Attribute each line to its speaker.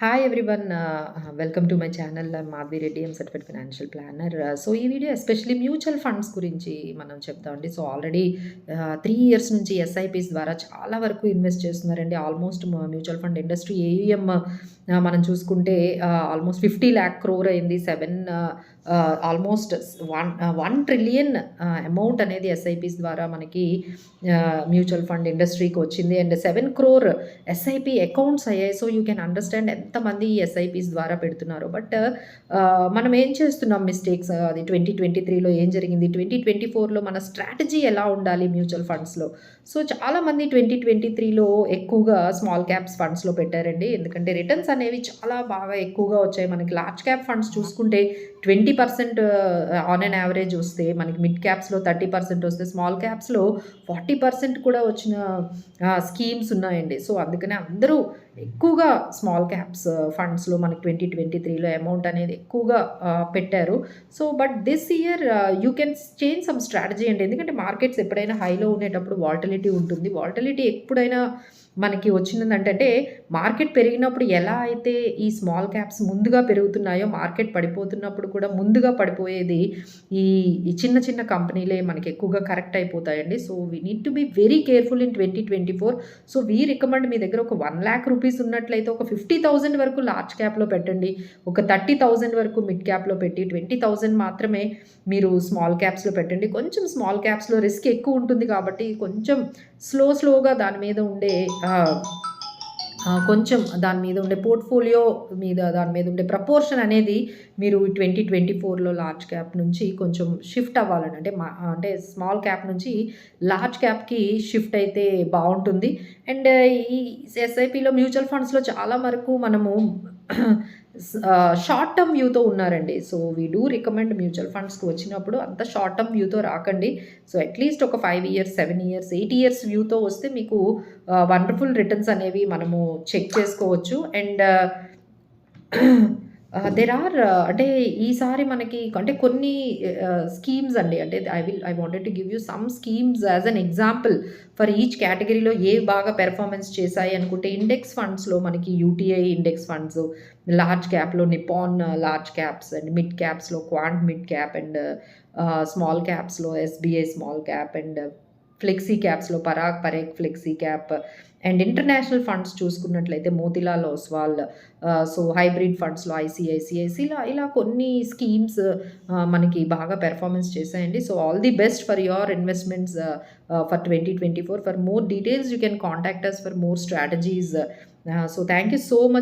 Speaker 1: Hi everyone welcome to my channel Madhavi Reddy am certified financial planner so ఈ video especially mutual funds గురించి మనం చెప్తామండి so already three years నుంచి SIPs ద్వారా చాలా వరకు ఇన్వెస్ట్ చేస్తున్నారండి. Almost mutual fund industry AUM మనం చూసుకుంటే ఆల్మోస్ట్ ఫిఫ్టీ ల్యాక్ క్రోర్ అయింది. Seven almost one one trillion amount అనేది ఎస్ఐపిస్ ద్వారా మనకి మ్యూచువల్ ఫండ్ ఇండస్ట్రీకి వచ్చింది. And seven crore SIP accounts అయ్యాయి. సో యూ కెన్ అండర్స్టాండ్ ఎంతమంది ఎస్ఐపిస్ ద్వారా పెడుతున్నారు. బట్ మనం ఏం చేస్తున్నాం మిస్టేక్స్? అది ట్వంటీ ట్వంటీ త్రీలో ఏం జరిగింది? ట్వంటీ ట్వంటీ ఫోర్లో మన స్ట్రాటజీ ఎలా ఉండాలి మ్యూచువల్ ఫండ్స్లో? సో చాలామంది ట్వంటీ ట్వంటీ త్రీలో ఎక్కువగా స్మాల్ క్యాప్స్ ఫండ్స్లో పెట్టారండి. ఎందుకంటే రిటర్న్స్ అనేవి చాలా బాగా ఎక్కువగా వచ్చాయి. మనకి లార్జ్ క్యాప్ ఫండ్స్ చూసుకుంటే twenty percent on an average వస్తే మనకి మిడ్ క్యాప్స్లో థర్టీ పర్సెంట్ వస్తే స్మాల్ క్యాప్స్లో ఫార్టీ పర్సెంట్ కూడా వచ్చిన uh, స్కీమ్స్ ఉన్నాయండి. సో అందుకనే అందరూ ఎక్కువగా స్మాల్ క్యాప్స్ ఫండ్స్లో మనకి ట్వంటీ ట్వంటీ త్రీలో అమౌంట్ అనేది ఎక్కువగా uh, పెట్టారు. So but this year you can change some strategy అండి. ఎందుకంటే మార్కెట్స్ ఎప్పుడైనా హైలో ఉండేటప్పుడు వాల్టిలిటీ ఉంటుంది. వాల్టిలిటీ ఎప్పుడైనా మనకి వచ్చిందంటే మార్కెట్ పెరిగినప్పుడు ఎలా అయితే ఈ స్మాల్ క్యాప్స్ ముందుగా పెరుగుతున్నాయో మార్కెట్ పడిపోతున్నప్పుడు కూడా ముందుగా పడిపోయేది ఈ చిన్న చిన్న కంపెనీలే మనకి ఎక్కువగా కరెక్ట్ అయిపోతాయండి. So we need to be very careful in twenty twenty four so we recommend మీ దగ్గర ఒక వన్ ల్యాక్ రూపీస్ ఉన్నట్లయితే ఒక ఫిఫ్టీ థౌజండ్ వరకు లార్జ్ క్యాప్లో పెట్టండి. ఒక థర్టీ థౌజండ్ వరకు మిడ్ క్యాప్లో పెట్టి ట్వంటీ థౌజండ్ మాత్రమే మీరు స్మాల్ క్యాప్స్లో పెట్టండి. కొంచెం స్మాల్ క్యాప్స్లో రిస్క్ ఎక్కువ ఉంటుంది కాబట్టి కొంచెం స్లో స్లోగా దాని మీద ఉండే కొంచెం దాని మీద ఉండే పోర్ట్ఫోలియో మీద దాని మీద ఉండే ప్రపోర్షన్ అనేది మీరు ట్వంటీ ట్వంటీ ఫోర్లో లార్జ్ క్యాప్ నుంచి కొంచెం షిఫ్ట్ అవ్వాలని అంటే మా అంటే స్మాల్ క్యాప్ నుంచి లార్జ్ క్యాప్కి షిఫ్ట్ అయితే బాగుంటుంది. అండ్ ఈ ఎస్ఐపిలో మ్యూచువల్ ఫండ్స్లో చాలా వరకు మనము షార్ట్ టర్మ్ వ్యూతో ఉన్నారండి. So we do recommend mutual ఫండ్స్కి వచ్చినప్పుడు అంత షార్ట్ టర్మ్ వ్యూతో రాకండి. సో అట్లీస్ట్ ఒక five years seven years eight years వ్యూతో వస్తే మీకు వండర్ఫుల్ రిటర్న్స్ అనేవి మనము చెక్ చేసుకోవచ్చు. అండ్ దెర్ ఆర్ అంటే ఈసారి మనకి అంటే కొన్ని స్కీమ్స్ అండి. అంటే I will I wanted to give you some schemes as an example for each కేటగిరీలో ఏ బాగా పెర్ఫార్మెన్స్ చేశాయి అనుకుంటే ఇండెక్స్ ఫండ్స్లో మనకి UTI index funds large క్యాప్లో Nippon large caps and mid క్యాప్స్లో Quant mid cap and small క్యాప్స్లో SBI small cap and flexi క్యాప్స్లో Parag Parekh flexi cap and international funds చూసుకున్నట్లయితే Motilal Oswal so hybrid ఫండ్స్లో ఐసిఐసిఐసి ఇలా ఇలా కొన్ని స్కీమ్స్ మనకి బాగా performance చేశాయండి. So all the best for your investments for twenty twenty four. For more details you can contact us for more strategies. So thank you so much.